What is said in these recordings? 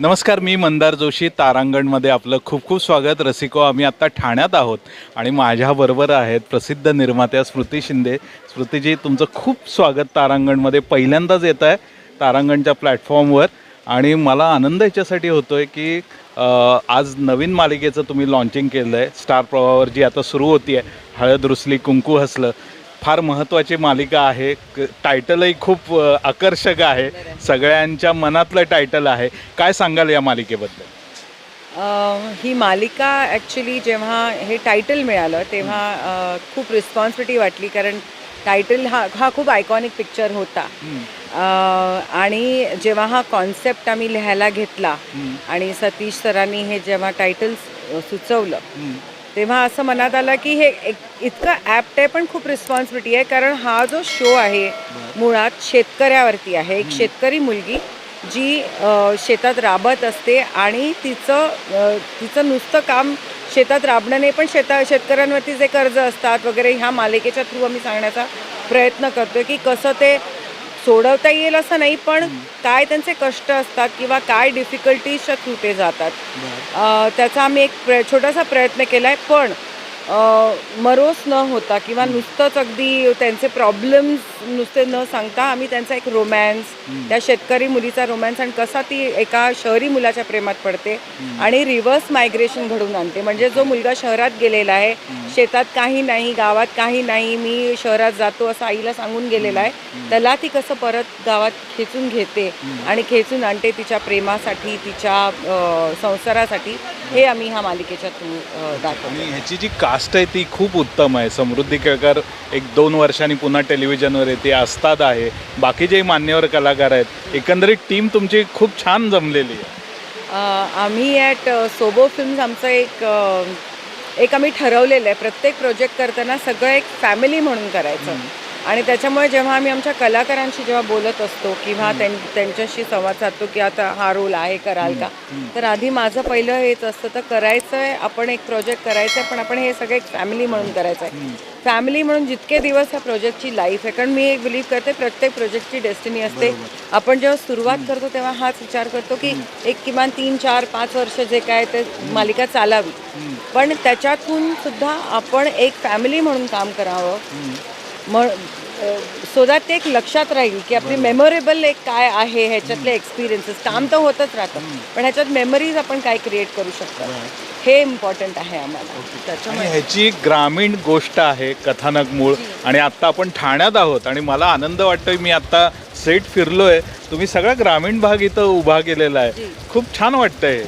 नमस्कार मी मंदार जोशी तारांगणमध्ये आपलं खूप खूप स्वागत. रसिको आम्ही आत्ता ठाण्यात आहोत आणि माझ्याबरोबर आहेत प्रसिद्ध निर्मात्या स्मृती शिंदे. स्मृतीजी तुमचं खूप स्वागत तारांगणमध्ये पहिल्यांदाच येत आहे तारांगणच्या प्लॅटफॉर्मवर. आणि मला आनंद याच्यासाठी होतो आहे की आज नवीन मालिकेचं तुम्ही लॉन्चिंग केलं आहे स्टार प्रवाहावर जी आता सुरू होती आहे हळद रुसली कुंकू हसलं. फार महत्त्वाची मालिका आहे. क- टायटलही खूप अ, आकर्षक आहे. सगळ्यांच्या मनातलं टायटल आहे. काय सांगाल या मालिकेबद्दल? अ, ही मालिका ॲक्च्युली जेव्हा हे टायटल मिळालं तेव्हा अ, खूप रिस्पॉन्सिबिलिटी वाटली. कारण टायटल हा हा खूप आयकॉनिक पिक्चर होता. अ, आणि जेव्हा हा कॉन्सेप्ट आम्ही लिहायला घेतला आणि सतीश सरांनी हे जेव्हा टायटल सुचवलं तेव्हा असं मनात आलं की हे एक इतकं ॲप्ट आहे पण खूप रिस्पॉन्सिबिलिटी आहे. कारण हा जो शो आहे मुळात शेतकऱ्यावरती आहे. एक शेतकरी मुलगी जी शेतात राबत असते आणि तिचं तिचं नुसतं काम शेतात राबणं नाही पण शेता शेतकऱ्यांवरती जे कर्ज असतात वगैरे ह्या मालिकेच्या थ्रू आम्ही सांगण्याचा प्रयत्न करतोय की कसं ते सोडवता येईल असं नाही पण काय त्यांचे कष्ट असतात किंवा काय डिफिकल्टीजच्या थ्रू ते जातात. अ, त्याचा आम्ही एक प्र छोटासा प्रयत्न केला आहे पण अ, मरोस न होता किंवा नुसतंच अगदी त्यांचे प्रॉब्लेम्स नुसते न सांगता आम्ही त्यांचा एक रोमॅन्स त्या शेतकरी मुलीचा रोमॅन्स आणि कसा ती एका शहरी मुलाच्या प्रेमात पडते आणि रिव्हर्स मायग्रेशन घडून आणते. म्हणजे जो मुलगा शहरात गेलेला आहे शेतात काही नाही गावात काही नाही मी शहरात जातो असं आईला सांगून गेलेला आहे. त्याला ती कसं परत गावात खेचून घेते आणि खेचून आणते तिच्या प्रेमासाठी तिच्या संसारासाठी हे आम्ही ह्या मालिकेच्या थ्रू दाखवतो. ह्याची जी कास्ट आहे ती खूप उत्तम आहे. समृद्धी केळकर एक दोन वर्षांनी पुन्हा टेलिव्हिजनवर येते असतात आहे. बाकी जे मान्यवर कलाकार आहेत एकंदरीत टीम तुमची खूप छान जमलेली आहे. आम्ही ॲट सोबो फिल्म्स आमचं एक एक आम्ही ठरवलेलं आहे प्रत्येक प्रोजेक्ट करताना सगळं एक फॅमिली म्हणून करायचं. आणि त्याच्यामुळे जेव्हा आम्ही आमच्या कलाकारांशी जेव्हा बोलत असतो किंवा त्यां त्यांच्याशी संवाद साधतो की आता हा रोल आहे कराल का? तर आधी माझं पहिलं हेच असतं तर करायचं आहे आपण एक प्रोजेक्ट करायचं आहे पण आपण हे सगळं एक फॅमिली म्हणून करायचं आहे फॅमिली म्हणून जितके दिवस ह्या प्रोजेक्टची लाईफ आहे कारण मी एक बिलीव्ह करते प्रत्येक प्रोजेक्टची डेस्टिनी असते. आपण जेव्हा सुरुवात करतो तेव्हा हाच विचार करतो की एक किमान तीन चार पाच वर्ष जे काय ते मालिका चालावी. पण त्याच्यातून सुद्धा आपण एक फॅमिली म्हणून काम करावं. मग सो दॅट ते एक लक्षात राहील की आपली मेमोरेबल एक काय आहे ह्याच्यातले एक्सपिरियन्सेस काम तर होतच राहतं पण ह्याच्यात मेमरीज आपण काय क्रिएट करू शकतो? हे इम्पॉर्टंट आहे आम्हाला. त्याच्यामुळे ह्याची ग्रामीण गोष्ट आहे कथानक मूळ आणि आत्ता आपण ठाण्यात आहोत आणि मला आनंद वाटतोय मी आत्ता सेट फिरलोय. तुम्ही सगळा ग्रामीण भाग इथं उभा केलेला आहे. खूप छान वाटतंय.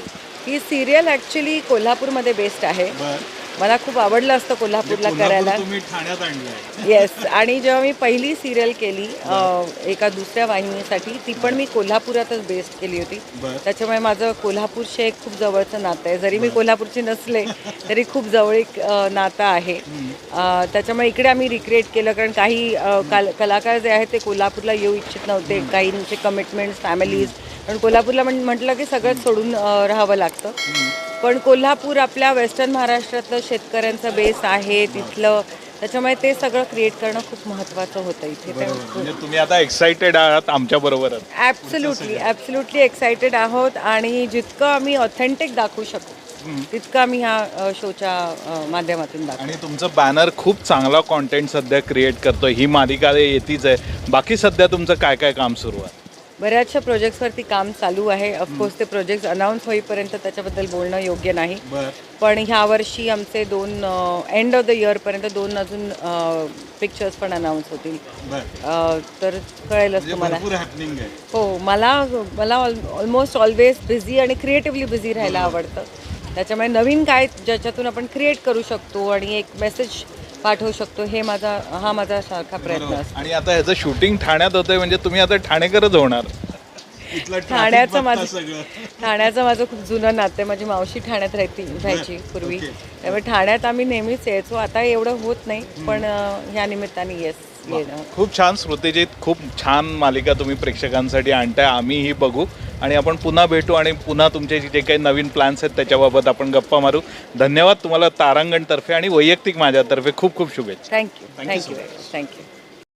ही सिरियल ॲक्च्युली कोल्हापूरमध्ये बेस्ड आहे. मला खूप आवडलं असतं कोल्हापूरला करायला. येस आणि जेव्हा मी पहिली सिरियल केली एका दुसऱ्या वाहिनीसाठी ती पण मी कोल्हापुरातच बेस्ड केली होती. त्याच्यामुळे माझं कोल्हापूरशी एक खूप जवळचं नातं आहे. जरी मी कोल्हापूरची नसले तरी खूप जवळीक नातं आहे. त्याच्यामुळे इकडे आम्ही रिक्रिएट केलं कारण काही कलाकार जे आहेत ते कोल्हापूरला येऊ इच्छित नव्हते. काहींचे कमिटमेंट्स फॅमिलीज पण कोल्हापूरला म्हण म्हटलं की सगळंच सोडून राहावं लागतं. पण कोल्हापूर आपल्या वेस्टर्न महाराष्ट्रातलं शेतकऱ्यांचं बेस आहे तिथलं. त्याच्यामुळे ते सगळं क्रिएट करणं खूप महत्त्वाचं होतं इथे. म्हणजे तुम्ही आता एक्साइटेड आहात आमच्या बरोबरच. ॲब्सल्युटली ॲब्सल्युटली एक्सायटेड आहोत आणि जितकं आम्ही ऑथेंटिक दाखवू शकू तितकं आम्ही ह्या शोच्या माध्यमातून दाखवू. आणि तुमचं बॅनर खूप चांगला कॉन्टेंट सध्या क्रिएट करतोय. ही मालिका येतीच आहे. बाकी सध्या तुमचं काय काय काम सुरू आहे? बऱ्याचशा प्रोजेक्ट्सवरती काम चालू आहे. ऑफकोर्स ते प्रोजेक्ट अनाऊन्स होईपर्यंत त्याच्याबद्दल बोलणं योग्य नाही. पण ह्या वर्षी आमचे दोन एंड ऑफ द इयरपर्यंत दोन अजून पिक्चर्स पण अनाऊन्स होतील. तर कळेलच तुम्हाला. हो मला मला ऑलमोस्ट ऑलवेज बिझी आणि क्रिएटिव्हली बिझी राहायला आवडतं. त्याच्यामुळे नवीन काय ज्याच्यातून आपण क्रिएट करू शकतो आणि एक मेसेज पाठवू शकतो. हे माझा हा माझा सारखा प्रयत्न असतो. आणि आता ह्याचं शूटिंग ठाण्यात होतंय म्हणजे तुम्ही आता ठाणेकरच होणार. ठाण्याचं माझं ठाण्याचं माझं खूप जुनं नातं आहे. माझी मावशी ठाण्यात राहती राहायची पूर्वी. त्यामुळे ठाण्यात आम्ही नेहमीच यायचो आता एवढं होत नाही पण ह्या निमित्ताने येस खूप छान स्मृतीजीत खूप छान मालिका तुम्ही प्रेक्षकांसाठी आणताय. आम्हीही बघू. आणि आपण पुन्हा भेटू आणि पुन्हा तुमचे जे काही नवीन प्लॅन्स आहेत त्याच्याबाबत आपण गप्पा मारू. धन्यवाद तुम्हाला तारांगणतर्फे आणि वैयक्तिक माझ्यातर्फे खूप खूप शुभेच्छा. Thank you thank you thank you